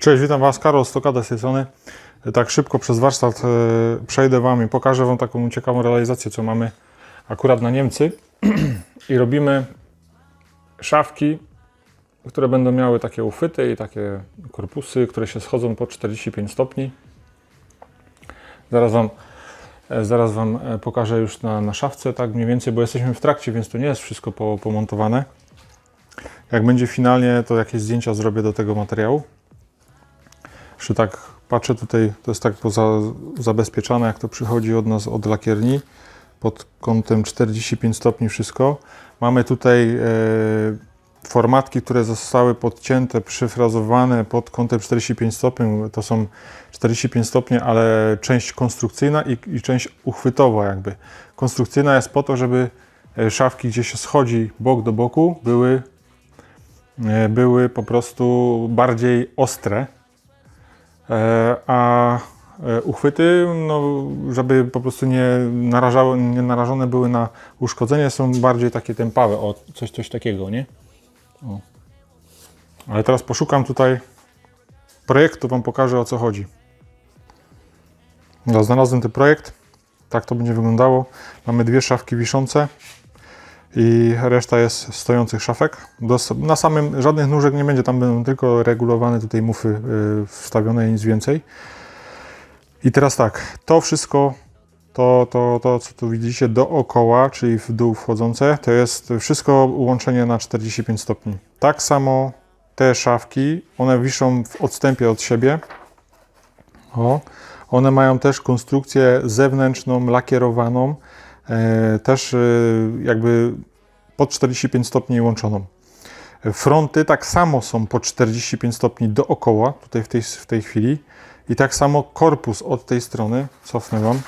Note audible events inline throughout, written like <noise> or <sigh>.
Cześć, witam Was, Karol Stokada z tej strony. Tak szybko przez warsztat e, przejdę Wam i pokażę Wam taką ciekawą realizację, co mamy akurat na Niemcy. <clears throat> I robimy szafki, które będą miały takie uchwyty i takie korpusy, które się schodzą po 45 stopni. Zaraz Wam, e, zaraz wam e, pokażę już na, na szafce, tak mniej więcej, bo jesteśmy w trakcie, więc to nie jest wszystko po, pomontowane. Jak będzie finalnie, to jakieś zdjęcia zrobię do tego materiału. Jeszcze tak patrzę tutaj, to jest tak poza, zabezpieczane, jak to przychodzi od nas od lakierni. Pod kątem 45 stopni wszystko. Mamy tutaj e, formatki, które zostały podcięte, przyfrazowane pod kątem 45 stopni. To są 45 stopni, ale część konstrukcyjna i, i część uchwytowa jakby. Konstrukcyjna jest po to, żeby e, szafki, gdzie się schodzi bok do boku, były, e, były po prostu bardziej ostre. E, a e, uchwyty, no, żeby po prostu nie, narażały, nie narażone były na uszkodzenie, są bardziej takie tępawe, o coś, coś takiego, nie? O. Ale teraz poszukam tutaj projektu, Wam pokażę o co chodzi. No, znalazłem ten projekt, tak to będzie wyglądało. Mamy dwie szafki wiszące i reszta jest stojących szafek. Na samym żadnych nóżek nie będzie, tam będą tylko regulowane tutaj mufy y, wstawione i nic więcej. I teraz tak, to wszystko, to, to, to co tu widzicie dookoła, czyli w dół wchodzące, to jest wszystko łączenie na 45 stopni. Tak samo te szafki, one wiszą w odstępie od siebie. O, one mają też konstrukcję zewnętrzną, lakierowaną, też e, jakby pod 45 stopni łączoną. Fronty tak samo są po 45 stopni dookoła, tutaj w tej, w tej chwili. I tak samo korpus od tej strony, cofnę Wam,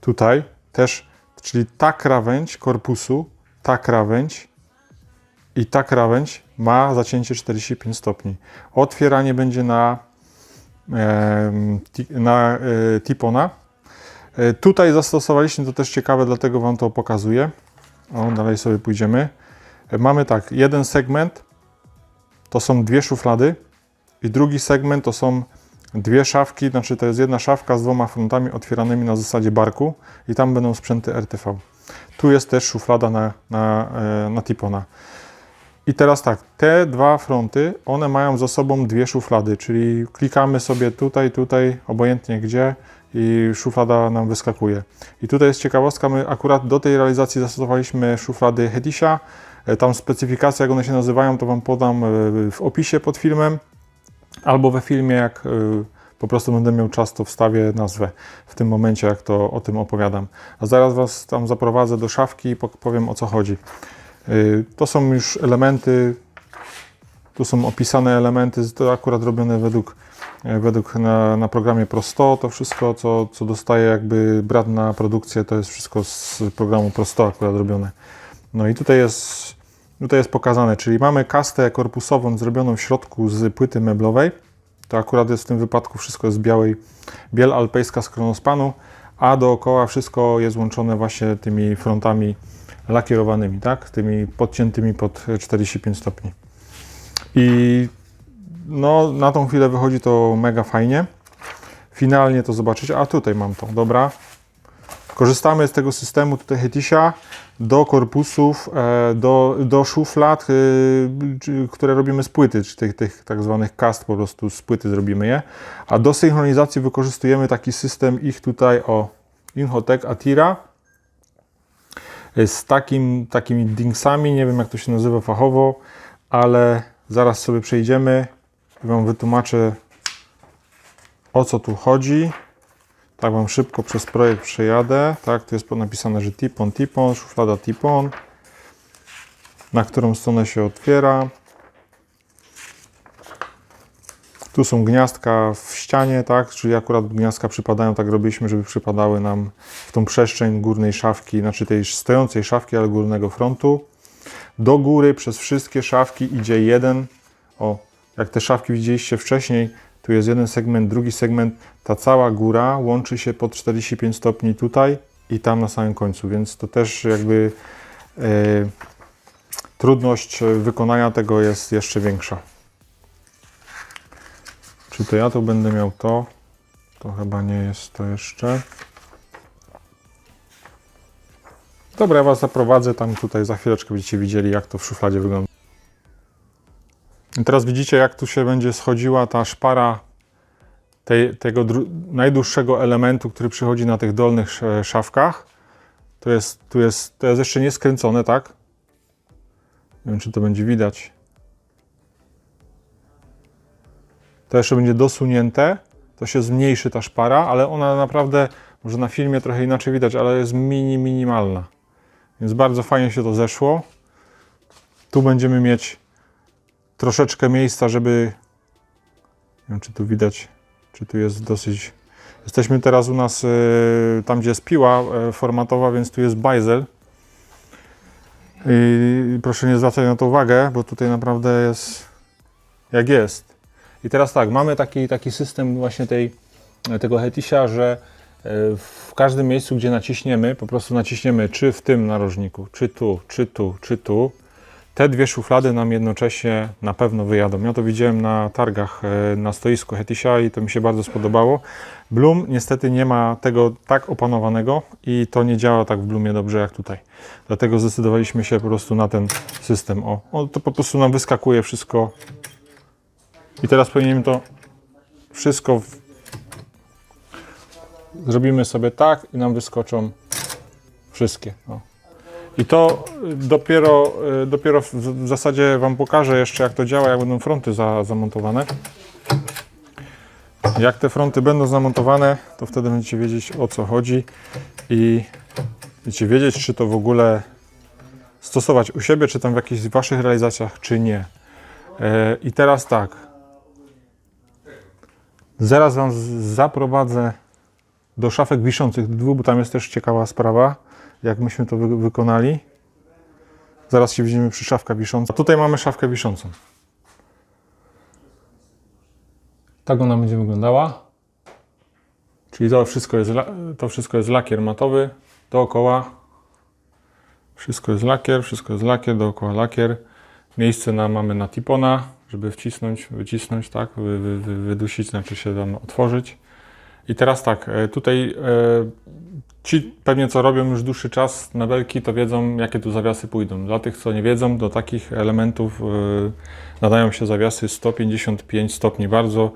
tutaj też, czyli ta krawędź korpusu, ta krawędź i ta krawędź ma zacięcie 45 stopni. Otwieranie będzie na, na e, tipona. E, Tutaj zastosowaliśmy, to też ciekawe, dlatego Wam to pokazuję. O, dalej sobie pójdziemy. E, Mamy tak, jeden segment to są dwie szuflady i drugi segment to są dwie szafki, znaczy to jest jedna szafka z dwoma frontami otwieranymi na zasadzie barku i tam będą sprzęty RTV. Tu jest też szuflada na, na, e, na tipona. I teraz tak, te dwa fronty, one mają za sobą dwie szuflady, czyli klikamy sobie tutaj, tutaj, obojętnie gdzie i szuflada nam wyskakuje. I tutaj jest ciekawostka, my akurat do tej realizacji zastosowaliśmy szuflady Hedisia. E, Tam specyfikacja, jak one się nazywają, to Wam podam e, w opisie pod filmem, albo we filmie, jak e, po prostu będę miał czas, to wstawię nazwę w tym momencie, jak to o tym opowiadam. A zaraz Was tam zaprowadzę do szafki i powiem o co chodzi. To są już elementy, tu są opisane elementy, to akurat robione według, e, według na, na programie Pro100. To wszystko, co, co dostaje jakby brat na produkcję, to jest wszystko z programu Pro100 akurat robione. No i tutaj jest, tutaj jest pokazane, czyli mamy kastę korpusową zrobioną w środku z płyty meblowej. To akurat jest w tym wypadku wszystko z białej, biel alpejska z kronospanu, a dookoła wszystko jest łączone właśnie tymi frontami lakierowanymi, tak? Tymi podciętymi pod 45 stopni. I no, na tą chwilę wychodzi to mega fajnie. Finalnie to zobaczyć. A tutaj mam to, dobra. Korzystamy z tego systemu tutaj Hetisia do korpusów, e, do, do szuflad, e, które robimy z płyty, czy tych, tych tak zwanych cast, po prostu z płyty zrobimy je. A do synchronizacji wykorzystujemy taki system ich tutaj o Inhotech Atira z takim, takimi dingsami, nie wiem jak to się nazywa fachowo, ale zaraz sobie przejdziemy i Wam wytłumaczę o co tu chodzi. Tak Wam szybko przez projekt przejadę. Tak, tu jest napisane, że tipon, tipon, szuflada tipon, na którą stronę się otwiera. Tu są gniazdka w ścianie, tak, czyli akurat gniazdka przypadają, tak robiliśmy, żeby przypadały nam w tą przestrzeń górnej szafki, znaczy tej stojącej szafki, ale górnego frontu. Do góry przez wszystkie szafki idzie jeden, o, jak te szafki widzieliście wcześniej, tu jest jeden segment, drugi segment, ta cała góra łączy się pod 45 stopni tutaj i tam na samym końcu, więc to też jakby e, trudność wykonania tego jest jeszcze większa. Czy to ja tu będę miał to? To chyba nie jest to jeszcze. Dobra, ja Was zaprowadzę tam tutaj za chwileczkę będziecie widzieli jak to w szufladzie wygląda. I teraz widzicie jak tu się będzie schodziła ta szpara tej, tego najdłuższego elementu, który przychodzi na tych dolnych sz- szafkach. To jest, tu jest, to jest jeszcze nie skręcone, tak? Nie wiem, czy to będzie widać. To jeszcze będzie dosunięte, to się zmniejszy ta szpara, ale ona naprawdę, może na filmie trochę inaczej widać, ale jest mini, minimalna. Więc bardzo fajnie się to zeszło. Tu będziemy mieć troszeczkę miejsca, żeby. Nie wiem, czy tu widać, czy tu jest dosyć. Jesteśmy teraz u nas y, tam, gdzie jest piła y, formatowa, więc tu jest bajzel. I proszę nie zwracać na to uwagę, bo tutaj naprawdę jest jak jest. I teraz tak, mamy taki, taki system właśnie tej, tego Hetisia, że w każdym miejscu, gdzie naciśniemy, po prostu naciśniemy czy w tym narożniku, czy tu, czy tu, czy tu, te dwie szuflady nam jednocześnie na pewno wyjadą. Ja to widziałem na targach e, na stoisku Hetisia i to mi się bardzo spodobało. Bloom niestety nie ma tego tak opanowanego i to nie działa tak w Bloomie dobrze jak tutaj. Dlatego zdecydowaliśmy się po prostu na ten system. O, o to po prostu nam wyskakuje wszystko i teraz powinienem to wszystko w... zrobimy sobie tak i nam wyskoczą wszystkie. O. I to y, dopiero, y, dopiero w zasadzie Wam pokażę jeszcze jak to działa, jak będą fronty za, zamontowane. Jak te fronty będą zamontowane, to wtedy będziecie wiedzieć o co chodzi i będziecie wiedzieć, czy to w ogóle stosować u siebie, czy tam w jakichś Waszych realizacjach, czy nie. E, I teraz tak, Zaraz Wam zaprowadzę do szafek wiszących dwóch, bo tam jest też ciekawa sprawa, jak myśmy to wy wykonali. Zaraz się widzimy przy szafka wisząca. Tutaj mamy szafkę wiszącą. Tak ona będzie wyglądała. Czyli to wszystko jest, to wszystko jest lakier matowy dookoła. Wszystko jest lakier, wszystko jest lakier, dookoła lakier. Miejsce na, mamy na tipona, żeby wcisnąć, wycisnąć, tak, wy, wy, wy, wydusić, znaczy się tam otworzyć. I teraz tak, e, tutaj e, ci pewnie co robią już dłuższy czas na belki, to wiedzą jakie tu zawiasy pójdą. Dla tych co nie wiedzą, do takich elementów e, nadają się zawiasy 155 stopni. Bardzo,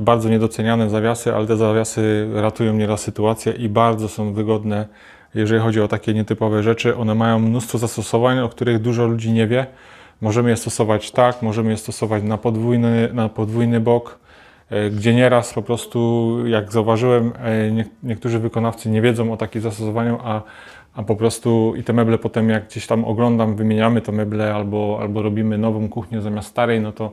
bardzo niedoceniane zawiasy, ale te zawiasy ratują nieraz sytuację i bardzo są wygodne, jeżeli chodzi o takie nietypowe rzeczy. One mają mnóstwo zastosowań, o których dużo ludzi nie wie. Możemy je stosować tak, możemy je stosować na podwójny, na podwójny bok, gdzie nieraz po prostu, jak zauważyłem, e, nie, niektórzy wykonawcy nie wiedzą o takim zastosowaniu, a, a po prostu i te meble potem jak gdzieś tam oglądam, wymieniamy te meble albo, albo robimy nową kuchnię zamiast starej, no to,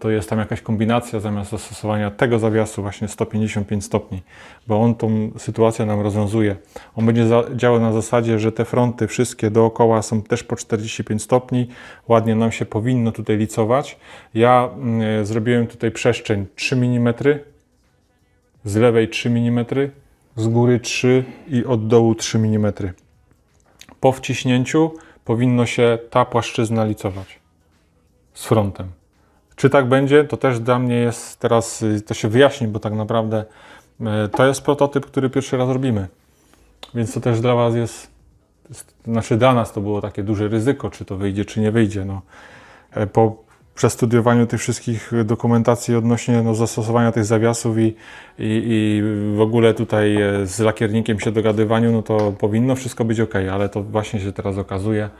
to jest tam jakaś kombinacja zamiast zastosowania tego zawiasu właśnie 155 stopni, bo on tą sytuację nam rozwiązuje. On będzie działał na zasadzie, że te fronty wszystkie dookoła są też po 45 stopni, ładnie nam się powinno tutaj licować. Ja mm, zrobiłem tutaj przestrzeń 3 mm, z lewej 3 mm, z góry 3 i od dołu 3 mm. Po wciśnięciu powinno się ta płaszczyzna licować z frontem. Czy tak będzie, to też dla mnie jest teraz, y, to się wyjaśni, bo tak naprawdę y, to jest prototyp, który pierwszy raz robimy. Więc to też dla Was jest, znaczy dla nas to było takie duże ryzyko, czy to wyjdzie, czy nie wyjdzie. No, E, po przestudiowaniu tych wszystkich dokumentacji odnośnie no, zastosowania tych zawiasów i, i, i w ogóle tutaj e, z lakiernikiem się dogadywaniu, no to powinno wszystko być ok, ale to właśnie się teraz okazuje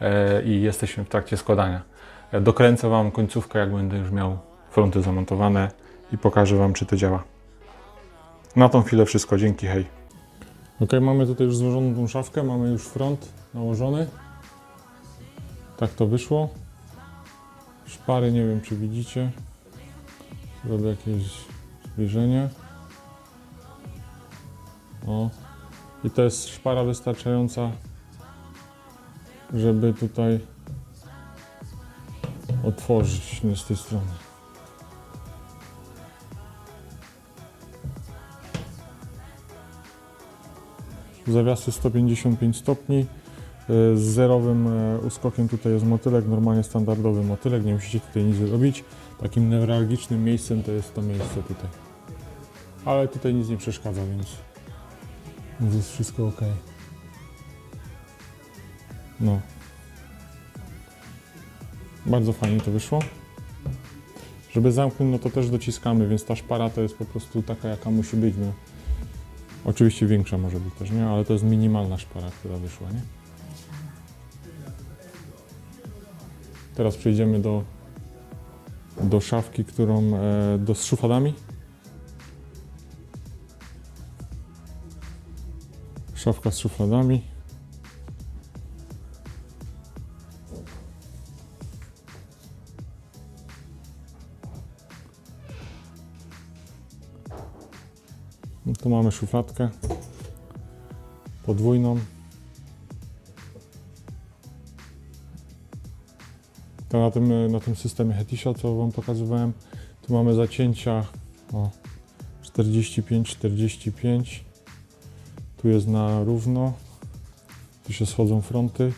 e, i jesteśmy w trakcie składania. Dokręcę Wam końcówkę, jak będę już miał fronty zamontowane i pokażę Wam, czy to działa. Na tą chwilę wszystko, dzięki, hej. Ok, mamy tutaj już złożoną tą szafkę, mamy już front nałożony. Tak to wyszło. Szpary nie wiem czy widzicie. Zrobię jakieś zbliżenie. O. I to jest szpara wystarczająca, żeby tutaj otworzyć nie z tej strony. Zawiasy 155 stopni. E, Z zerowym e, uskokiem tutaj jest motylek, normalnie standardowy motylek, nie musicie tutaj nic robić. Takim newralgicznym miejscem to jest to miejsce tutaj. Ale tutaj nic nie przeszkadza, więc, więc jest wszystko ok. No. Bardzo fajnie to wyszło. Żeby zamknąć, no to też dociskamy, więc ta szpara to jest po prostu taka, jaka musi być. No. Oczywiście większa może być też, nie? Ale to jest minimalna szpara, która wyszła, nie? Teraz przejdziemy do, do szafki, którą e, do z szufladami. Szafka z szufladami. Tu mamy szufladkę podwójną. To na tym, na tym systemie Hetisha, co Wam pokazywałem, tu mamy zacięcia o 45-45. Tu jest na równo. Tu się schodzą fronty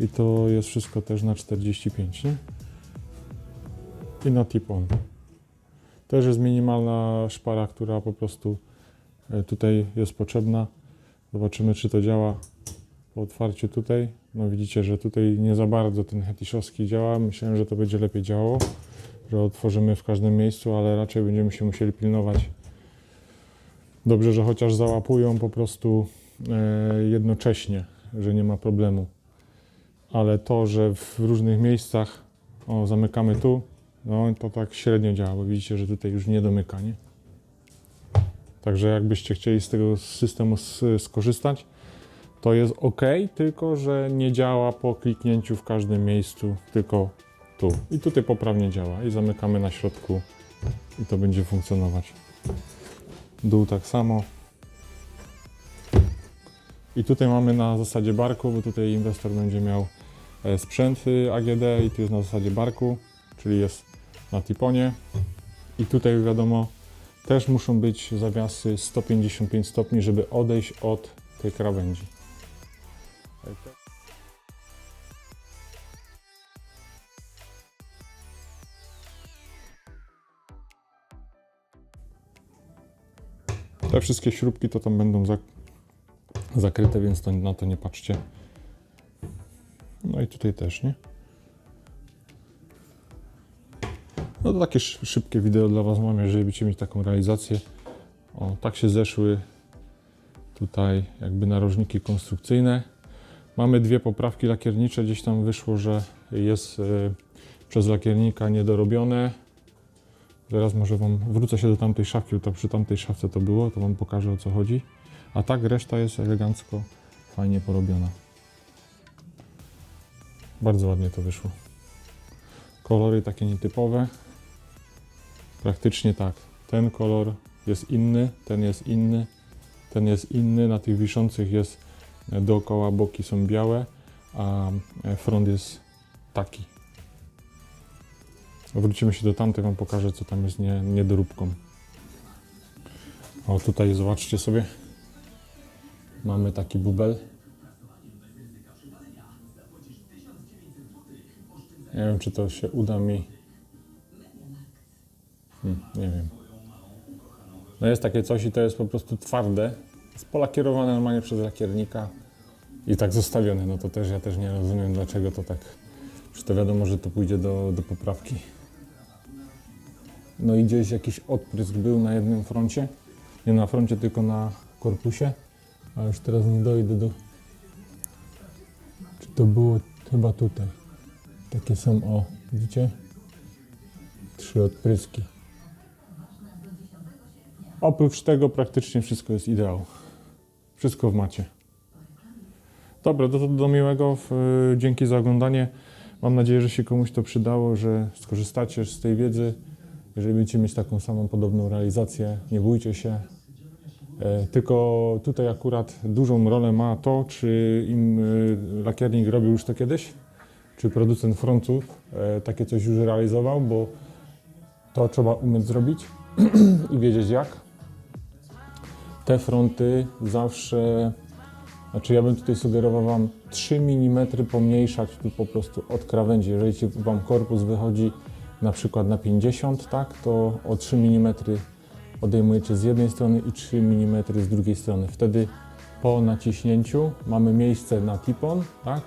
i to jest wszystko też na 45, nie? I na tip-on. Też jest minimalna szpara, która po prostu tutaj jest potrzebna. Zobaczymy, czy to działa po otwarciu tutaj. No widzicie, że tutaj nie za bardzo ten hetishowski działa. Myślałem, że to będzie lepiej działało, że otworzymy w każdym miejscu, ale raczej będziemy się musieli pilnować. Dobrze, że chociaż załapują po prostu e, jednocześnie, że nie ma problemu. Ale to, że w różnych miejscach, o zamykamy tu, no to tak średnio działa, bo widzicie, że tutaj już nie domyka, nie? Także jakbyście chcieli z tego systemu skorzystać, to jest ok, tylko że nie działa po kliknięciu w każdym miejscu, tylko tu. I tutaj poprawnie działa. I zamykamy na środku i to będzie funkcjonować. Dół tak samo. I tutaj mamy na zasadzie barku, bo tutaj inwestor będzie miał e, sprzęt AGD i tu jest na zasadzie barku, czyli jest na tiponie. I tutaj wiadomo, też muszą być zawiasy 155 stopni, żeby odejść od tej krawędzi. Te wszystkie śrubki to tam będą zak zakryte, więc to, na to nie patrzcie. No i tutaj też, nie? No to takie sz- szybkie wideo dla Was mam, jeżeli będziecie mieć taką realizację. O, tak się zeszły tutaj jakby narożniki konstrukcyjne. Mamy dwie poprawki lakiernicze, gdzieś tam wyszło, że jest e, przez lakiernika niedorobione. Zaraz może Wam wrócę się do tamtej szafki, bo to przy tamtej szafce to było, to Wam pokażę o co chodzi. A tak reszta jest elegancko, fajnie porobiona. Bardzo ładnie to wyszło. Kolory takie nietypowe. Praktycznie tak. Ten kolor jest inny, ten jest inny, ten jest inny. Na tych wiszących jest e, dookoła boki są białe, a e, front jest taki. Wrócimy się do tamtej, Wam pokażę, co tam jest nie, niedoróbką. O, tutaj zobaczcie sobie. Mamy taki bubel. Nie wiem, czy to się uda mi. Nie wiem. No jest takie coś i to jest po prostu twarde. Jest polakierowane normalnie przez lakiernika i tak zostawione. No to też ja też nie rozumiem, dlaczego to tak. Czy to wiadomo, że to pójdzie do, do poprawki. No i gdzieś jakiś odprysk był na jednym froncie. Nie na froncie, tylko na korpusie. A już teraz nie dojdę do. Czy to było chyba tutaj? Takie są, o, widzicie? Trzy odpryski. Oprócz tego praktycznie wszystko jest ideał. Wszystko w macie. Dobra, do, do miłego. W, dzięki za oglądanie. Mam nadzieję, że się komuś to przydało, że skorzystacie z tej wiedzy. Jeżeli będziecie mieć taką samą podobną realizację, nie bójcie się. E, Tylko tutaj akurat dużą rolę ma to, czy im e, lakiernik robił już to kiedyś, czy producent frontów e, takie coś już realizował, bo to trzeba umieć zrobić <clears throat> i wiedzieć jak. Te fronty zawsze, znaczy ja bym tutaj sugerował Wam 3 mm pomniejszać tu po prostu od krawędzi. Jeżeli Wam korpus wychodzi na przykład na 50, tak, to o 3 mm odejmujecie z jednej strony i 3 mm z drugiej strony. Wtedy po naciśnięciu mamy miejsce na tipon, tak,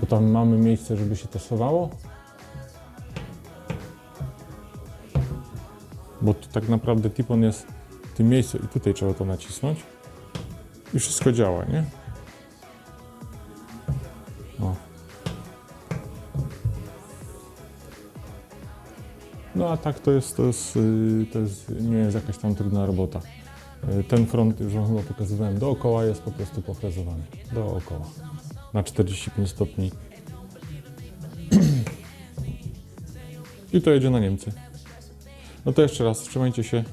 bo tam mamy miejsce, żeby się tasowało. Bo tu tak naprawdę tipon jest w tym miejscu i tutaj trzeba to nacisnąć i wszystko działa, nie? O. No a tak to jest, to jest, yy, to jest, nie jest jakaś tam trudna robota. Yy, Ten front, już wam chyba pokazywałem, dookoła jest po prostu pofrezowany. Dookoła. Na 45 stopni. <clears throat> I to jedzie na Niemcy. No to jeszcze raz, trzymajcie się.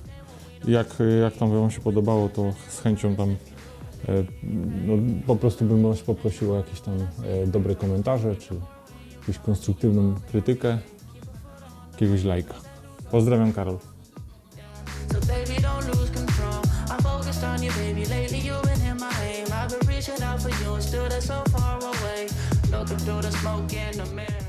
Jak, jak tam Wam się podobało, to z chęcią tam e, no, po prostu bym Was poprosił o jakieś tam e, dobre komentarze, czy jakąś konstruktywną krytykę, jakiegoś lajka. Pozdrawiam, Karol. Looking through the smoke in the mirror.